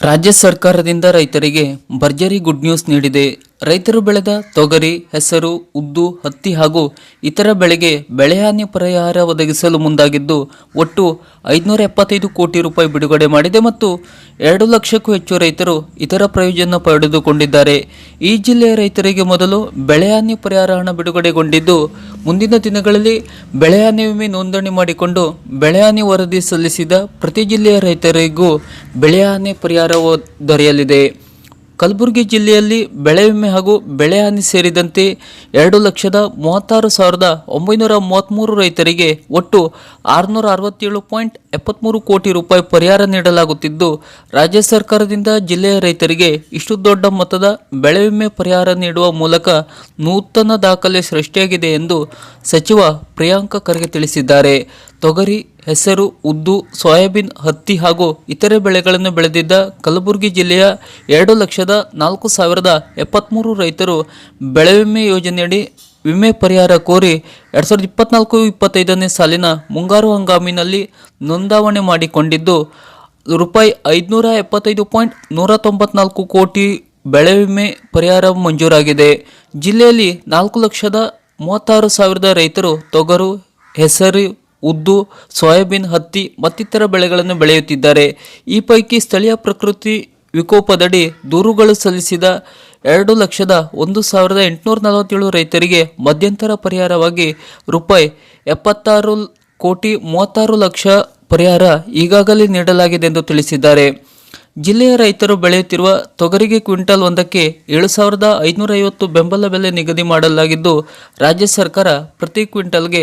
ರಾಜ್ಯ ಸರ್ಕಾರದಿಂದ ರೈತರಿಗೆ ಭರ್ಜರಿ ಗುಡ್ ನ್ಯೂಸ್ ನೀಡಿದೆ. ರೈತರು ಬೆಳೆದ ತೊಗರಿ, ಹೆಸರು, ಉದ್ದು, ಹತ್ತಿ ಹಾಗೂ ಇತರ ಬೆಳೆಗೆ ಬೆಳೆಹಾನಿ ಪರಿಹಾರ ಒದಗಿಸಲು ಮುಂದಾಗಿದ್ದು, ಒಟ್ಟು ಐದುನೂರ ಎಪ್ಪತ್ತೈದು ಕೋಟಿ ರೂಪಾಯಿ ಬಿಡುಗಡೆ ಮಾಡಿದೆ ಮತ್ತು ಎರಡು ಲಕ್ಷಕ್ಕೂ ಹೆಚ್ಚು ರೈತರು ಇತರ ಪ್ರಯೋಜನ ಪಡೆದುಕೊಂಡಿದ್ದಾರೆ. ಈ ಜಿಲ್ಲೆಯ ರೈತರಿಗೆ ಮೊದಲು ಬೆಳೆಹಾನಿ ಪರಿಹಾರ ಹಣ ಬಿಡುಗಡೆಗೊಂಡಿದ್ದು, ಮುಂದಿನ ದಿನಗಳಲ್ಲಿ ಬೆಳೆಹಾನಿ ವಿಮೆ ನೋಂದಣಿ ಮಾಡಿಕೊಂಡು ಬೆಳೆಹಾನಿ ವರದಿ ಸಲ್ಲಿಸಿದ ಪ್ರತಿ ಜಿಲ್ಲೆಯ ರೈತರಿಗೂ ಬೆಳೆಹಾನಿ ಪರಿಹಾರ ದೊರೆಯಲಿದೆ. ಕಲಬುರಗಿ ಜಿಲ್ಲೆಯಲ್ಲಿ ಬೆಳೆ ವಿಮೆ ಹಾಗೂ ಬೆಳೆ ಹಾನಿ ಸೇರಿದಂತೆ ಎರಡು ಲಕ್ಷದ ಮೂವತ್ತಾರು ಸಾವಿರದ ಒಂಬೈನೂರ ಮೂವತ್ತ್ಮೂರು ರೈತರಿಗೆ ಒಟ್ಟು ಆರುನೂರ ಅರವತ್ತೇಳು ಪಾಯಿಂಟ್ ಎಪ್ಪತ್ತ್ಮೂರು ಕೋಟಿ ರೂಪಾಯಿ ಪರಿಹಾರ ನೀಡಲಾಗುತ್ತಿದ್ದು, ರಾಜ್ಯ ಸರ್ಕಾರದಿಂದ ಜಿಲ್ಲೆಯ ರೈತರಿಗೆ ಇಷ್ಟು ದೊಡ್ಡ ಮೊತ್ತದ ಬೆಳೆ ವಿಮೆ ಪರಿಹಾರ ನೀಡುವ ಮೂಲಕ ನೂತನ ದಾಖಲೆ ಸೃಷ್ಟಿಯಾಗಿದೆ ಎಂದು ಸಚಿವ ಪ್ರಿಯಾಂಕ ಖರ್ಗೆ ತಿಳಿಸಿದ್ದಾರೆ. ತೊಗರಿ ಹೆಸರು, ಉದ್ದು, ಸೋಯಾಬೀನ್, ಹತ್ತಿ ಹಾಗೂ ಇತರೆ ಬೆಳೆಗಳನ್ನು ಬೆಳೆದಿದ್ದ ಕಲಬುರಗಿ ಜಿಲ್ಲೆಯ ಎರಡು ಲಕ್ಷದ ನಾಲ್ಕು ಸಾವಿರದ ಎಪ್ಪತ್ತ್ಮೂರು ರೈತರು ಬೆಳೆ ವಿಮೆ ಯೋಜನೆಯಡಿ ವಿಮೆ ಪರಿಹಾರ ಕೋರಿ ಎರಡು ಸಾವಿರದ ಇಪ್ಪತ್ನಾಲ್ಕು ಇಪ್ಪತ್ತೈದನೇ ಸಾಲಿನ ಮುಂಗಾರು ಹಂಗಾಮಿನಲ್ಲಿ ನೋಂದಾವಣೆ ಮಾಡಿಕೊಂಡಿದ್ದು, ರೂಪಾಯಿ ಐದುನೂರ ಎಪ್ಪತ್ತೈದು ಪಾಯಿಂಟ್ ನೂರ ತೊಂಬತ್ನಾಲ್ಕು ಕೋಟಿ ಬೆಳೆ ವಿಮೆ ಪರಿಹಾರ ಮಂಜೂರಾಗಿದೆ. ಜಿಲ್ಲೆಯಲ್ಲಿ ನಾಲ್ಕು ಲಕ್ಷದ ಮೂವತ್ತಾರು ಸಾವಿರದ ರೈತರು ತೊಗರು, ಹೆಸರು ಉದ್ದು ಸೋಯಾಬೀನ್ ಹತ್ತಿ ಮತ್ತಿತರ ಬೆಳೆಗಳನ್ನು ಬೆಳೆಯುತ್ತಿದ್ದಾರೆ. ಈ ಪೈಕಿ ಸ್ಥಳೀಯ ಪ್ರಕೃತಿ ವಿಕೋಪದಡಿ ದೂರುಗಳು ಸಲ್ಲಿಸಿದ ಎರಡು ಲಕ್ಷದ ಒಂದು ಸಾವಿರದ ಎಂಟುನೂರ ನಲವತ್ತೇಳು ರೈತರಿಗೆ ಮಧ್ಯಂತರ ಪರಿಹಾರವಾಗಿ ರೂಪಾಯಿ ಎಪ್ಪತ್ತಾರು ಕೋಟಿ ಮೂವತ್ತಾರು ಲಕ್ಷ ಪರಿಹಾರ ಈಗಾಗಲೇ ನೀಡಲಾಗಿದೆ ಎಂದು ತಿಳಿಸಿದ್ದಾರೆ. ಜಿಲ್ಲೆಯ ರೈತರು ಬೆಳೆಯುತ್ತಿರುವ ತೊಗರಿಗೆ ಕ್ವಿಂಟಲ್ ಒಂದಕ್ಕೆ ಏಳು ಸಾವಿರದ ಐನೂರ ಐವತ್ತು ಬೆಂಬಲ ಬೆಲೆ ನಿಗದಿ ಮಾಡಲಾಗಿದ್ದು, ರಾಜ್ಯ ಸರ್ಕಾರ ಪ್ರತಿ ಕ್ವಿಂಟಲ್ಗೆ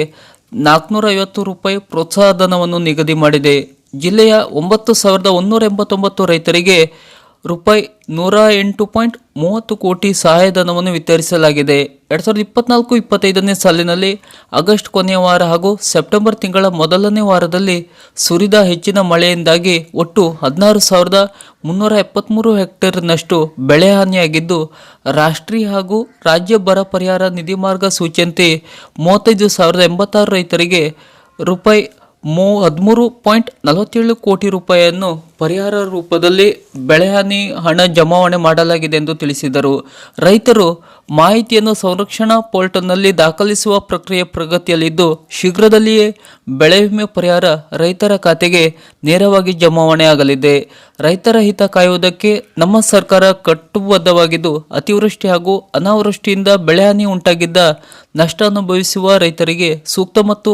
ನಾಲ್ಕುನೂರ ಐವತ್ತು ರೂಪಾಯಿ ಪ್ರೋತ್ಸಾಹಧನವನ್ನು ನಿಗದಿ ಮಾಡಿದೆ. ಜಿಲ್ಲೆಯ ಒಂಬತ್ತು ಸಾವಿರದ ಒಂದೂರ ಎಂಬತ್ತೊಂಬತ್ತು ರೈತರಿಗೆ ರೂಪಾಯಿ ನೂರ ಎಂಟು ಪಾಯಿಂಟ್ ಮೂವತ್ತು ಕೋಟಿ ಸಹಾಯಧನವನ್ನು ವಿತರಿಸಲಾಗಿದೆ. ಎರಡು ಸಾವಿರದ ಇಪ್ಪತ್ನಾಲ್ಕು ಇಪ್ಪತ್ತೈದನೇ ಸಾಲಿನಲ್ಲಿ ಆಗಸ್ಟ್ ಕೊನೆಯ ವಾರ ಹಾಗೂ ಸೆಪ್ಟೆಂಬರ್ ತಿಂಗಳ ಮೊದಲನೇ ವಾರದಲ್ಲಿ ಸುರಿದ ಹೆಚ್ಚಿನ ಮಳೆಯಿಂದಾಗಿ ಒಟ್ಟು ಹದಿನಾರು ಸಾವಿರದ ಮುನ್ನೂರ ಎಪ್ಪತ್ತ್ಮೂರು ಹೆಕ್ಟೇರ್ನಷ್ಟು ಬೆಳೆ ಹಾನಿಯಾಗಿದ್ದು, ರಾಷ್ಟ್ರೀಯ ಹಾಗೂ ರಾಜ್ಯ ಬರ ಪರಿಹಾರ ನಿಧಿ ಮಾರ್ಗ ಸೂಚ್ಯಂತೆ ಮೂವತ್ತೈದು ಸಾವಿರದ ಎಂಬತ್ತಾರು ರೈತರಿಗೆ ರೂಪಾಯಿ ಮೂ ಹದಿಮೂರು ಪಾಯಿಂಟ್ ನಲವತ್ತೇಳು ಕೋಟಿ ರೂಪಾಯಿಯನ್ನು ಪರಿಹಾರ ರೂಪದಲ್ಲಿ ಬೆಳೆಹಾನಿ ಹಣ ಜಮಾವಣೆ ಮಾಡಲಾಗಿದೆ ಎಂದು ತಿಳಿಸಿದರು. ರೈತರು ಮಾಹಿತಿಯನ್ನು ಸಂರಕ್ಷಣಾ ಪೋರ್ಟಲ್ನಲ್ಲಿ ದಾಖಲಿಸುವ ಪ್ರಕ್ರಿಯೆ ಪ್ರಗತಿಯಲ್ಲಿದ್ದು, ಶೀಘ್ರದಲ್ಲಿಯೇ ಬೆಳೆ ವಿಮೆ ಪರಿಹಾರ ರೈತರ ಖಾತೆಗೆ ನೇರವಾಗಿ ಜಮಾವಣೆ ಆಗಲಿದೆ. ರೈತರ ಹಿತ ಕಾಯುವುದಕ್ಕೆ ನಮ್ಮ ಸರ್ಕಾರ ಕಟ್ಟುಬದ್ಧವಾಗಿದ್ದು, ಅತಿವೃಷ್ಟಿ ಹಾಗೂ ಅನಾವೃಷ್ಟಿಯಿಂದ ಬೆಳೆಹಾನಿ ಉಂಟಾಗಿದ್ದ ನಷ್ಟ ಅನುಭವಿಸುವ ರೈತರಿಗೆ ಸೂಕ್ತ ಮತ್ತು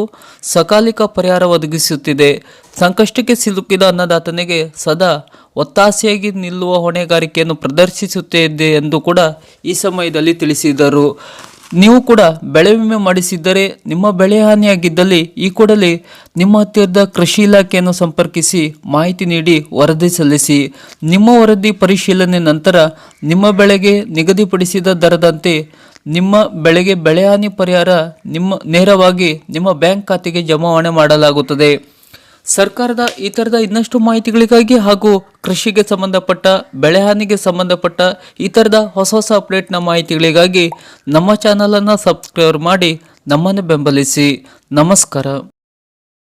ಸಕಾಲಿಕ ಪರಿಹಾರ ಒದಗಿಸುತ್ತಿದೆ. ಸಂಕಷ್ಟಕ್ಕೆ ಸಿಲುಕಿದ ಅನ್ನದಾತನಿಗೆ ಸದಾ ಒತ್ತಾಸೆಯಾಗಿ ನಿಲ್ಲುವ ಹೊಣೆಗಾರಿಕೆಯನ್ನು ಪ್ರದರ್ಶಿಸುತ್ತಿದೆ ಎಂದು ಕೂಡ ಈ ಸಮಯದಲ್ಲಿ ತಿಳಿಸಿದರು. ನೀವು ಕೂಡ ಬೆಳೆ ವಿಮೆ ಮಾಡಿಸಿದ್ದರೆ ನಿಮ್ಮ ಬೆಳೆ ಹಾನಿಯಾಗಿದ್ದಲ್ಲಿ ಈ ಕೂಡಲೇ ನಿಮ್ಮ ಹತ್ತಿರದ ಕೃಷಿ ಇಲಾಖೆಯನ್ನು ಸಂಪರ್ಕಿಸಿ ಮಾಹಿತಿ ನೀಡಿ ವರದಿ ಸಲ್ಲಿಸಿ. ನಿಮ್ಮ ವರದಿ ಪರಿಶೀಲನೆ ನಂತರ ನಿಮ್ಮ ಬೆಳೆಗೆ ನಿಗದಿಪಡಿಸಿದ ದರದಂತೆ ನಿಮ್ಮ ಬೆಳೆಗೆ ಬೆಳೆಹಾನಿ ಪರಿಹಾರ ನಿಮ್ಮ ನೇರವಾಗಿ ನಿಮ್ಮ ಬ್ಯಾಂಕ್ ಖಾತೆಗೆ ಜಮಾವಣೆ ಮಾಡಲಾಗುತ್ತದೆ. ಸರ್ಕಾರದ ಈ ಥರದ ಇನ್ನಷ್ಟು ಮಾಹಿತಿಗಳಿಗಾಗಿ ಹಾಗೂ ಕೃಷಿಗೆ ಸಂಬಂಧಪಟ್ಟ ಬೆಳೆಹಾನಿಗೆ ಸಂಬಂಧಪಟ್ಟ ಈ ಥರದ ಹೊಸ ಹೊಸ ಅಪ್ಡೇಟ್ನ ಮಾಹಿತಿಗಳಿಗಾಗಿ ನಮ್ಮ ಚಾನಲನ್ನು ಸಬ್ಸ್ಕ್ರೈಬ್ ಮಾಡಿ ನಮ್ಮನ್ನು ಬೆಂಬಲಿಸಿ. ನಮಸ್ಕಾರ.